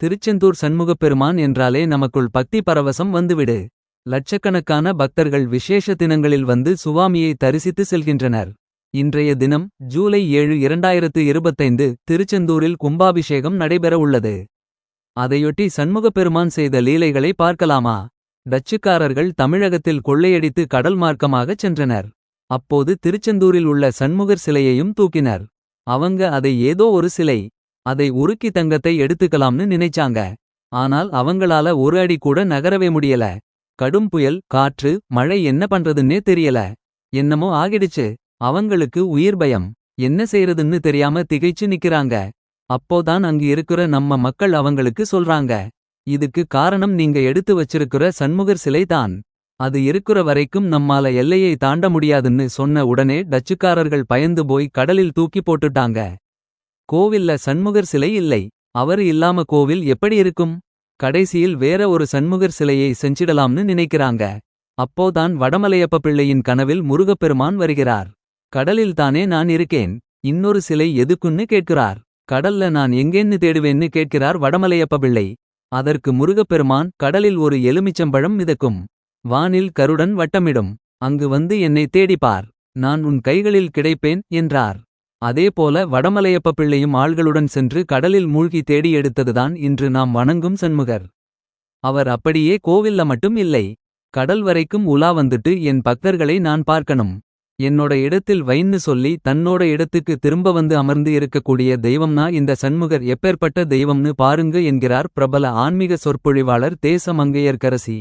திருச்செந்தூர் சண்முகப்பெருமான் என்றாலே நமக்குள் பக்தி பரவசம் வந்துவிடு. லட்சக்கணக்கான பக்தர்கள் விசேஷ தினங்களில் வந்து சுவாமியை தரிசித்து செல்கின்றனர். இன்றைய தினம் ஜூலை ஏழு இரண்டாயிரத்து இருபத்தைந்து திருச்செந்தூரில் கும்பாபிஷேகம் நடைபெற உள்ளது. அதையொட்டி சண்முகப்பெருமான் செய்த லீலைகளை பார்க்கலாமா? டச்சுக்காரர்கள் தமிழகத்தில் கொள்ளையடித்து கடல் மார்க்கமாகச் சென்றனர். அப்போது திருச்செந்தூரில் உள்ள சண்முகர் சிலையையும் தூக்கினர். அவங்க அதை ஏதோ ஒரு சிலை அதை உருக்கி தங்கத்தை எடுத்துக்கலாம்னு நினைச்சாங்க. ஆனால் அவங்களால ஒரு அடி கூட நகரவே முடியல. கடும் புயல் காற்று மழை என்ன பண்றதுன்னே தெரியல. என்னமோ ஆகிடுச்சு. அவங்களுக்கு உயிர் பயம். என்ன செய்யறதுன்னு தெரியாம திகைச்சு நிக்கிறாங்க. அப்போதான் அங்கு இருக்கிற நம்ம மக்கள் அவங்களுக்கு சொல்றாங்க. இதுக்கு காரணம் நீங்க எடுத்து வச்சிருக்கிற சண்முகர் சிலை தான் அது இருக்கிற வரைக்கும் நம்மால எல்லையை தாண்ட முடியாதுன்னு சொன்ன உடனே டச்சுக்காரர்கள் பயந்து போய் கடலில் தூக்கி போட்டுட்டாங்க. கோவில்ல சண்முகர் சிலை இல்லை. அவர் இல்லாம கோவில் எப்படி இருக்கும்? கடைசியில் வேற ஒரு சண்முகர் சிலையை செஞ்சிடலாம்னு நினைக்கிறாங்க. அப்போதான் வடமலையப்ப பிள்ளையின் கனவில் முருகப்பெருமான் வருகிறார். கடலில் தானே நான் இருக்கேன். இன்னொரு சிலை எதுக்குன்னு கேட்கிறார். கடல்ல நான் எங்கேன்னு தேடுவேன்னு கேட்கிறார் வடமலையப்ப பிள்ளை. அதற்கு முருகப்பெருமான் கடலில் ஒரு எலுமிச்சம்பழம் மிதக்கும். வானில் கருடன் வட்டமிடும். அங்கு வந்து என்னை தேடிப்பார். நான் உன் கைகளில் கிடைப்பேன் என்றார். அதேபோல வடமலையப்ப பிள்ளையும் ஆள்களுடன் சென்று கடலில் மூழ்கி தேடி எடுத்ததுதான் இன்று நாம் வணங்கும் சண்முகர் அவர் அப்படியே கோவில்ல மட்டும் இல்லை கடல் வரைக்கும் உலா வந்துட்டு என் பக்தர்களை நான் பார்க்கணும் என்னோட இடத்தில் வைன்னு சொல்லி தன்னோட இடத்துக்கு திரும்ப வந்து அமர்ந்து இருக்கக்கூடிய தெய்வம்னா இந்த சண்முகர் எப்பேற்பட்ட தெய்வம்னு பாருங்க என்கிறார் பிரபல ஆன்மீக சொற்பொழிவாளர் தேசமங்கையர்கரசி